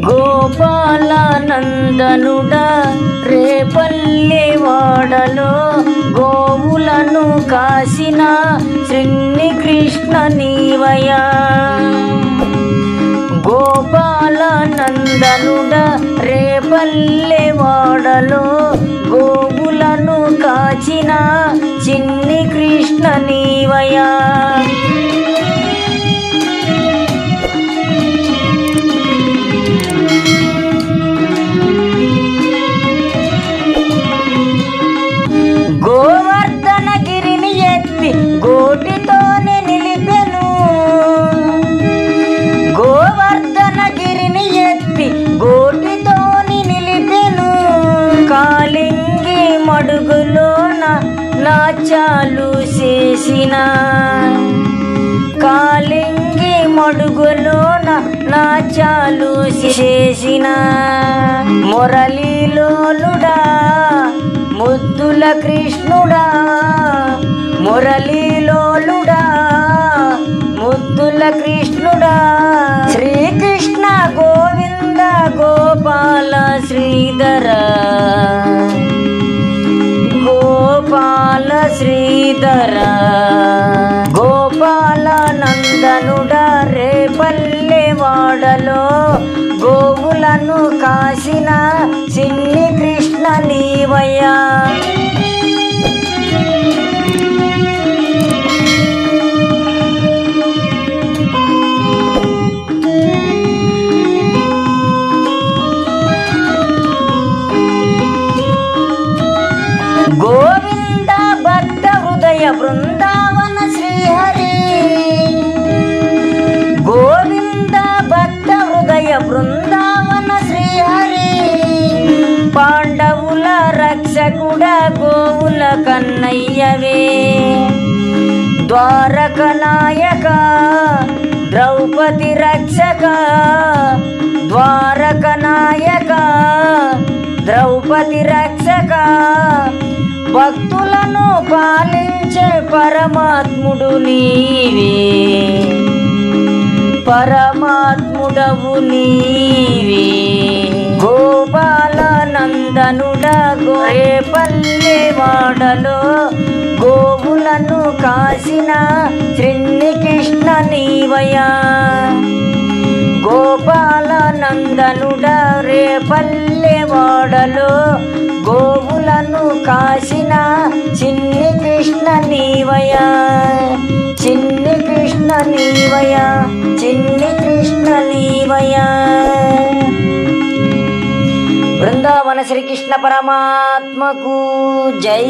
గోపాలనందనుడా రేపల్లె వాడలో గోవులను కాసిన శ్రీ కృష్ణ నీవయా గోపాలనందనుడా రేపల్లె వాడలో గోవులను కాచిన చిన్ని కృష్ణ నీవయా వాచాలు చేసిన. కాలింగి మడుగులోన నాచాలు చేసిన. మురళీలోలుడా ముద్దుల కృష్ణుడా మురళీలోలుడా ముద్దుల కృష్ణుడా. శ్రీకృష్ణ గోవింద గోపాల శ్రీధర శ్రీధర. గోపాల నందనుడా రేపల్లె వాడలో గోవులను కాసిన చిన్ని కృష్ణ నీవయ్యా. కుల రక్షకుడ గోవుల కన్నయ్యవే. ద్వారక నాయక ద్రౌపది రక్షక ద్వారక నాయక ద్రౌపది రక్షక. భక్తులను పాలించే పరమాత్ముడు నీవే. పరమాత్ముడవు నీవే. గోపాలనందనుడు గోరేపల్లె వాడలో గోవులను కాసిన శ్రీని కృష్ణ నీవయా గోపాల నందనుడ రేపల్లె వాడలో గోవులను కాసిన చిన్ని కృష్ణ నీవయా చిన్ని కృష్ణ నీవయా చిన్ని కృష్ణ నీవయా బృందావన శ్రీకృష్ణ పరమాత్మకు జై.